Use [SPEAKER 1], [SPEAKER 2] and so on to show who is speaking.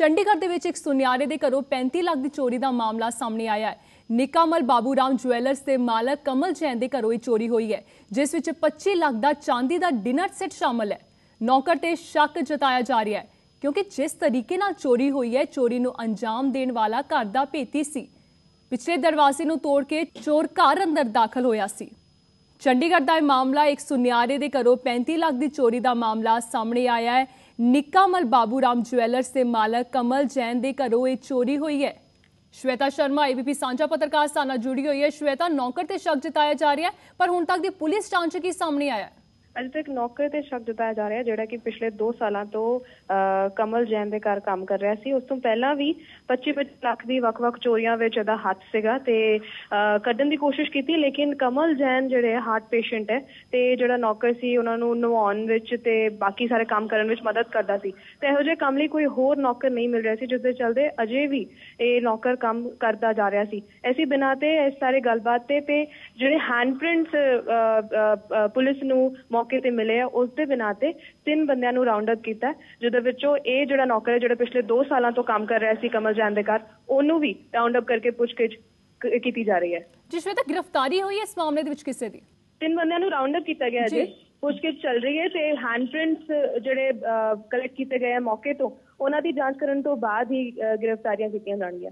[SPEAKER 1] ਚੰਡੀਗੜ੍ਹ ਦੇ ਵਿੱਚ ਇੱਕ ਸੁਨਿਆਰੇ ਦੇ ਘਰੋਂ 35 ਲੱਖ ਦੀ ਚੋਰੀ ਦਾ ਮਾਮਲਾ ਸਾਹਮਣੇ ਆਇਆ ਹੈ। ਨਿਕਾਮਲ ਬਾਬੂ ਰਾਮ ਜੁਐਲਰਸ ਦੇ ਮਾਲਕ ਕਮਲ ਜੈਨ ਦੇ ਘਰੋਂ ਇਹ ਚੋਰੀ ਹੋਈ ਹੈ, ਜਿਸ ਵਿੱਚ 25 ਲੱਖ ਦਾ ਚਾਂਦੀ ਦਾ ਡਿਨਰ ਸੈੱਟ ਸ਼ਾਮਲ ਹੈ। ਨੌਕਰ ਤੇ ਸ਼ੱਕ ਜਤਾਇਆ ਜਾ ਰਿਹਾ ਹੈ, ਕਿਉਂਕਿ ਜਿਸ ਤਰੀਕੇ ਨਾਲ ਚੋਰੀ ਹੋਈ ਹੈ, ਚੋਰੀ ਨੂੰ ਅੰਜਾਮ ਦੇਣ ਵਾਲਾ ਘਰ ਦਾ ਭੇਤੀ ਸੀ। ਪਿਛਲੇ ਦਰਵਾਜ਼ੇ ਨੂੰ ਤੋੜ ਕੇ ਚੋਰ ਘਰ ਅੰਦਰ ਦਾਖਲ ਹੋਇਆ ਸੀ। ਚੰਡੀਗੜ੍ਹ ਦਾ ਇਹ ਮਾਮਲਾ ਇੱਕ ਸੁਨਿਆਰੇ ਦੇ ਘਰੋਂ 35 ਲੱਖ ਦੀ ਚੋਰੀ ਦਾ ਮਾਮਲਾ ਸਾਹਮਣੇ ਆਇਆ ਹੈ। ਨਿਕਾਮਲ ਬਾਬੂ ਰਾਮ ਜੁਐਲਰਸ ਦੇ ਮਾਲਕ ਕਮਲ ਜੈਨ ਦੇ ਘਰੋਂ ਇਹ ਚੋਰੀ ਹੋਈ ਹੈ। ਸ਼ਵੇਤਾ ਸ਼ਰਮਾ ਏਬੀਪੀ ਸਾਂਝਾ ਪੱਤਰਕਾਰ ਸਾਡੇ ਨਾਲ ਜੁੜੀ ਹੋਈ ਹੈ। ਸ਼ਵੇਤਾ, ਨੌਕਰ ਤੇ ਸ਼ੱਕ ਜਤਾਇਆ ਜਾ ਰਿਹਾ ਹੈ, ਪਰ ਹੁਣ ਤੱਕ ਦੀ ਪੁਲਿਸ ਜਾਂਚ ਕੀ ਸਾਹਮਣੇ ਆਇਆ
[SPEAKER 2] ਅਜੇ ਤੱਕ ਨੌਕਰ ਤੇ ਸ਼ੱਕ ਜਤਾਇਆ ਜਾ ਰਿਹਾ ਜਿਹੜਾ ਕਿ ਪਿਛਲੇ 2 ਸਾਲਾਂ ਤੋਂ ਕਮਲ ਜੈਨ ਦੇ ਘਰ ਕੰਮ ਕਰ ਰਿਹਾ ਸੀ। ਉਸ ਤੋਂ ਪਹਿਲਾਂ ਵੀ 25 ਲੱਖ ਦੀ ਵੱਖ-ਵੱਖ ਚੋਰੀਆਂ ਵਿੱਚ ਇਹਦਾ ਹੱਥ ਸੀਗਾ ਤੇ ਕੱਢਣ ਦੀ ਕੋਸ਼ਿਸ਼ ਕੀਤੀ ਲੇਕਿਨ ਕਮਲ ਜੈਨ ਜਿਹੜੇ ਹਾਰਟ ਪੇਸ਼ੈਂਟ ਹੈ ਤੇ ਜਿਹੜਾ ਨੌਕਰ ਸੀ ਉਹਨਾਂ ਨੂੰ ਨਵਾਉਣ ਵਿੱਚ ਤੇ ਬਾਕੀ ਸਾਰੇ ਕੰਮ ਕਰਨ ਵਿੱਚ ਮਦਦ ਕਰਦਾ ਸੀ। ਤੇ ਇਹੋ ਜਿਹੇ ਕੰਮ ਲਈ ਕੋਈ ਹੋਰ ਨੌਕਰ ਨਹੀਂ ਮਿਲ ਰਿਹਾ ਸੀ ਜਿਸ ਦੇ ਚਲਦੇ ਅਜੇ ਵੀ ਇਹ ਨੌਕਰ ਕੰਮ ਕਰਦਾ ਜਾ ਰਿਹਾ ਸੀ। ਐਸੀ ਬਿਨਾਂ ਤੇ ਇਸ ਸਾਰੇ ਗੱਲਬਾਤ ਤੇ ਤੇ ਜਿਹੜੇ ਹੈਂਡਪ੍ਰਿੰਟਸ ਪੁਲਿਸ ਨੂੰ ਮੌਕੇ ਤੇ ਮਿਲੇ ਆ ਉਸ ਦੇ ਬਿਨਾਂ ਤੇ ਤਿੰਨ ਬੰਦਿਆਂ ਨੂੰ ਰਾਉਂਡ ਅਪ ਕੀਤਾ। ਜਿਹਦੇ ਵਿੱਚੋਂ ਇਹ ਜਿਹੜਾ ਨੌਕਰ ਹੈ ਜਿਹੜਾ ਪਿਛਲੇ 2 ਸਾਲਾਂ ਤੋਂ ਕੰਮ ਕਰ ਰਿਹਾ ਸੀ ਕਮਲ ਜਾਨ ਦੇ ਘਰ ਉਹਨੂੰ ਵੀ ਰਾਉਂਡ ਅਪ ਕਰਕੇ ਪੁੱਛਗਿੱਛ ਕੀਤੀ ਜਾ ਰਹੀ ਹੈ।
[SPEAKER 1] ਜਿਸ ਵੇਲੇ ਤੱਕ ਗ੍ਰਿਫਤਾਰੀ ਹੋਈ ਹੈ ਇਸ ਮਾਮਲੇ ਦੇ ਵਿੱਚ ਕਿਸੇ ਦੀ?
[SPEAKER 2] ਤਿੰਨ ਬੰਦਿਆਂ ਨੂੰ ਰਾਉਂਡ ਅਪ ਕੀਤਾ ਗਿਆ
[SPEAKER 1] ਜੀ।
[SPEAKER 2] ਜੀ। ਪੁੱਛਗਿੱਛ ਚੱਲ ਰਹੀ ਹੈ ਤੇ ਹੈਂਡਪ੍ਰਿੰਟਸ ਜਿਹੜੇ ਕਲੈਕਟ ਕੀਤੇ ਗਏ ਆ ਮੌਕੇ ਤੋਂ ਉਹਨਾਂ ਦੀ ਜਾਂਚ ਕਰਨ ਤੋਂ ਬਾਅਦ ਹੀ ਗ੍ਰਿਫਤਾਰੀਆਂ ਕੀਤੀਆਂ ਜਾਣਗੀਆਂ।